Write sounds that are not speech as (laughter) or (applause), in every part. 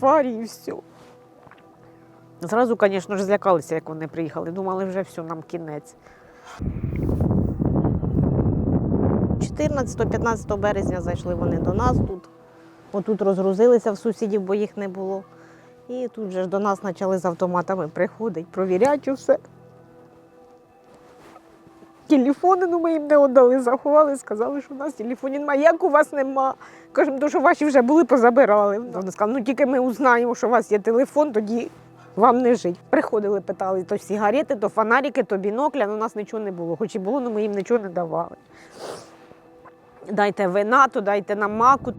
фарі і все. Зразу, звісно злякалися, як вони приїхали. Думали, вже все, нам кінець. 14-15 березня зайшли вони до нас тут. Отут розгрузилися в сусідів, бо їх не було. І тут же ж до нас почали з автоматами приходити, провіряти усе. Телефони, ну ми їм не віддали, заховали, сказали, що у нас телефонів немає. Як у вас нема? Кажемо, то що ваші вже були, позабирали. Вони сказали, ну тільки ми узнаємо, що у вас є телефон, тоді вам не жить. Приходили, питали то сигарети, то фонарики, то бінокля, але у нас нічого не було. Хоч і було, але ми їм нічого не давали. Дайте вина, то дайте нам маку.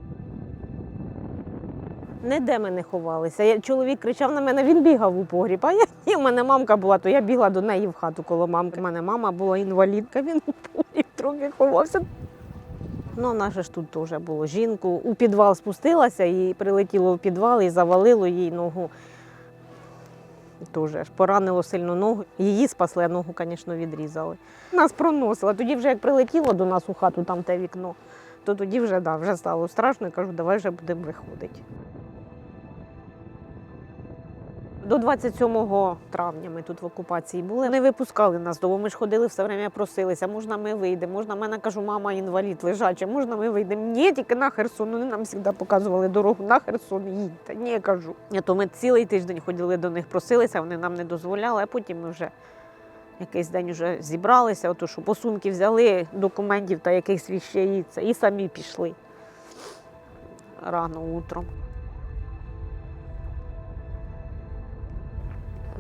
Ніде ми не ховалися. Я, чоловік кричав на мене, він бігав у погріб. А я, ні, в мене мамка була, то я бігла до неї в хату коло мамки. У мене мама була інвалідка, він у погріб трохи ховався. Ну, наше ж тут теж було. Жінку у підвал спустилася і прилетіло в підвал і завалило їй ногу. Дуже поранило сильно ногу. Її спасли, а ногу, звісно, відрізали. Нас проносило. Тоді вже як прилетіло до нас у хату, там те вікно, то тоді вже, да, вже стало страшно і кажу, давай вже будемо виходити. До 27 травня ми тут в окупації були. Не випускали нас дому. Ми ж ходили все время просилися. Можна ми вийдемо? Можна мене кажу, мама інвалід лежача, можна ми вийдемо? Ні, тільки на Херсон. Вони нам завжди показували дорогу на Херсон. Їдьте. Ні, кажу. То ми цілий тиждень ходили до них, просилися, вони нам не дозволяли, а потім ми вже якийсь день вже зібралися, ото що посумки взяли документів та якихось віщей, і самі пішли рано утром.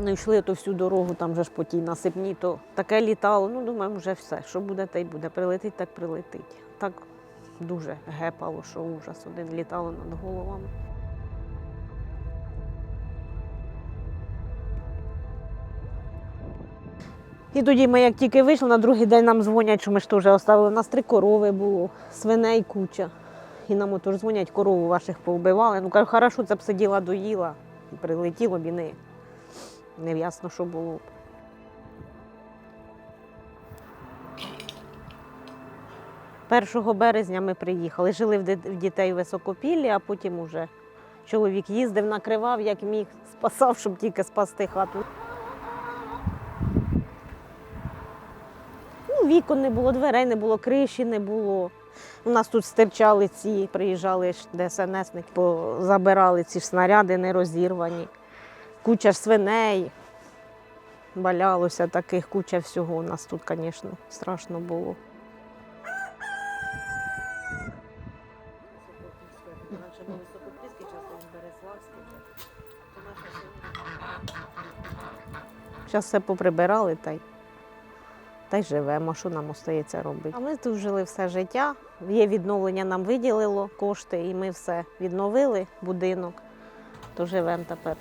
Ну, йшли то всю дорогу, там же ж по тій насипні, то таке літало. Ну, думаємо, вже все, що буде, те й буде. Прилетить, так прилетить. Так дуже гепало, що ужас. Один літало над головами. І тоді ми, як тільки вийшли, на другий день нам дзвонять, що ми ж теж оставили. У нас три корови було, свиней куча. І нам отож дзвонять, корову ваших повбивали. Ну, кажу, хорошо, це б сиділа, доїла. І прилетіло б і не, не ясно, що було. б. Першого березня ми приїхали, жили в дітей високопіллі, а потім уже чоловік їздив, накривав, як міг, спасав, щоб тільки спасти хату. Ну, вікон не було, дверей не було, криші не було. У нас тут стирчали ці, приїжджали ДСНСники, забирали ці ж снаряди нерозірвані. Куча свиней. Валялося таких, куча всього. У нас тут, звісно, страшно було. Зараз все поприбирали та й, та й живемо, що нам остається робити. А ми тут жили все життя. Є відновлення, нам виділило кошти, і ми все відновили будинок, то живемо тепер.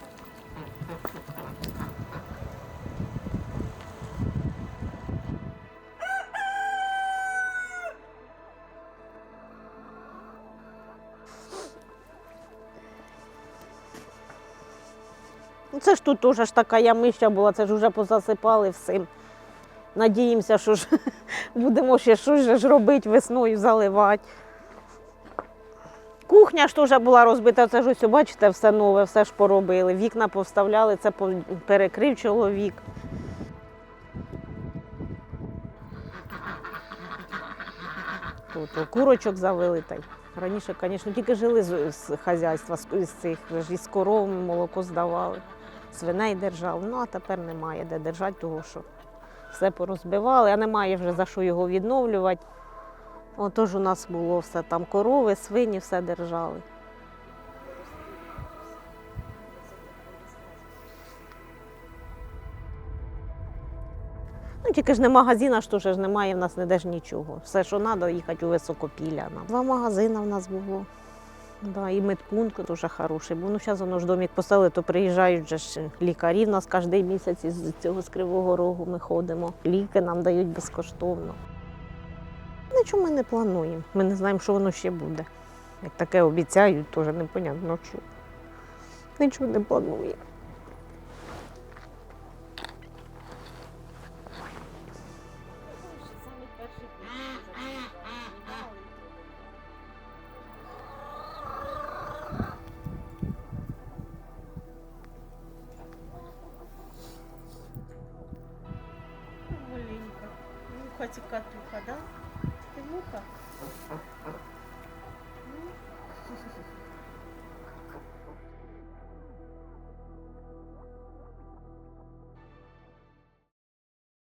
Ну, Це ж тут теж така ямища була, це ж вже позасипали всім. Надіємося, що ж (laughs) будемо ще щось ж робити весною заливати. Кухня ж теж була розбита, це ж ось, бачите, все нове, все ж поробили. Вікна повставляли, це перекрив чоловік. Тут курочок завели. Та й. Раніше, звісно, тільки жили з, з хазяйства, з, з цих із коров молоко здавали, свиней держали. Ну а тепер немає де держати, тому що все порозбивали, а немає вже за що його відновлювати. Отож у нас було все там корови, свині, все держали. Ну, тільки ж не магазина, теж ж немає, в нас ніде ж нічого. Все, що треба, їхати у високопілля. Два магазини в нас було. Да, і медпункт дуже хороший. Бо ну, зараз воно ж домик поставили, то приїжджають же ж лікарі. В нас кожен місяць із цього з Кривого Рогу ми ходимо. Ліки нам дають безкоштовно. Ну, Нічого ми не плануємо. Ми не знаємо, що воно ще буде. Як таке обіцяють, теж непонятно що. Нічого не планує. Маленько. Ну, хоть и да? Ну.